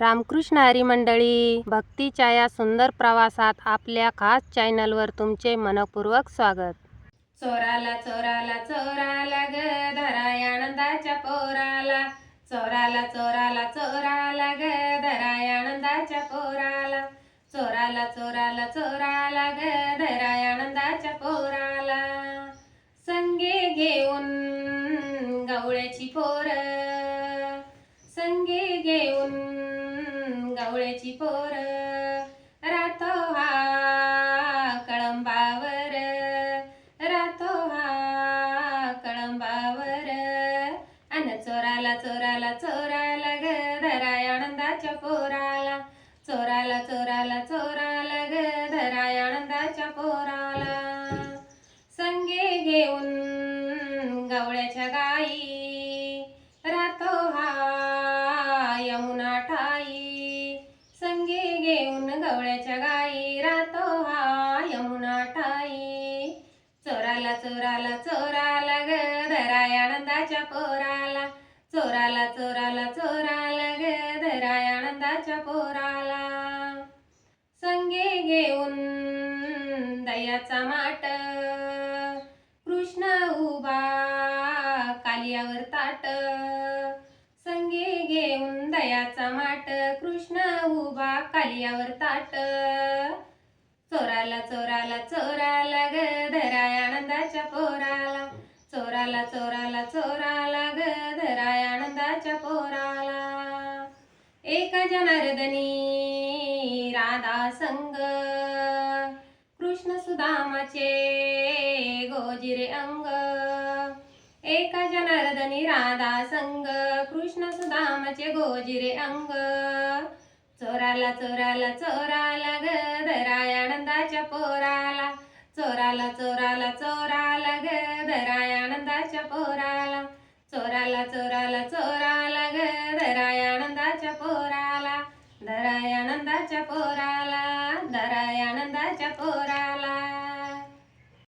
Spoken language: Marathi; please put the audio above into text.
रामकृष्ण हरी मंडळी भक्तीच्या या सुंदर प्रवासात आपल्या खास चॅनलवर तुमचे मनपूर्वक स्वागत. चोराला चोराला चोराला ग धराय आनंदाच्या पोराला. चोराला चोराला चोराला ग धराय आनंदाच्या पोराला. चोराला चोराला चोराला ग धराय आनंदाच्या पोराला. संगे घेऊन गवळ्याची पोर. संगे घेऊन आवळ्याची पोर रातो हा कळंबावर. रातो हा कळंबावर. अन चोराला चोराला चोराला ग धराय आनंदाच्या पोराला. चोराला चोराला चोराला ग धराय आनंदाच्या पोराला. संगे घेऊन गवळ्याच्या गाई गवळ्याच्या गाई रातो हा यमुना ठाई. चोराला चोराला चोराला ग धराय आनंदाच्या पोराला. चोराला चोराला चोराला ग धराय आनंदाच्या पोराला. संगे घेऊन दयाचा माट. कृष्ण उभा कालियावर ताट. अंगी घेऊन दयाचा माट कृष्ण उभा कालियावर ताट. चोराला चोराला चोराला ग धराय आनंदाच्या पोराला. चोराला चोराला चोराला ग धराय आनंदाच्या पोराला. एका जनार्दनी राधा संग. कृष्ण सुदामाचे गोजिरे अंग. एका जनार्दनी राधा संग. कृष्ण गोजिरे अंग. चोराला चोराला चोराला ग. धराय आनंदाच्या पोराला. चोराला चोराला चोराला ग. धराय आनंदाच्या पोराला. चोराला चोराला चोराला ग. धराय आनंदाच्या पोराला. धराय आनंदाच्या पोराला. धराय आनंदाच्या पोराला.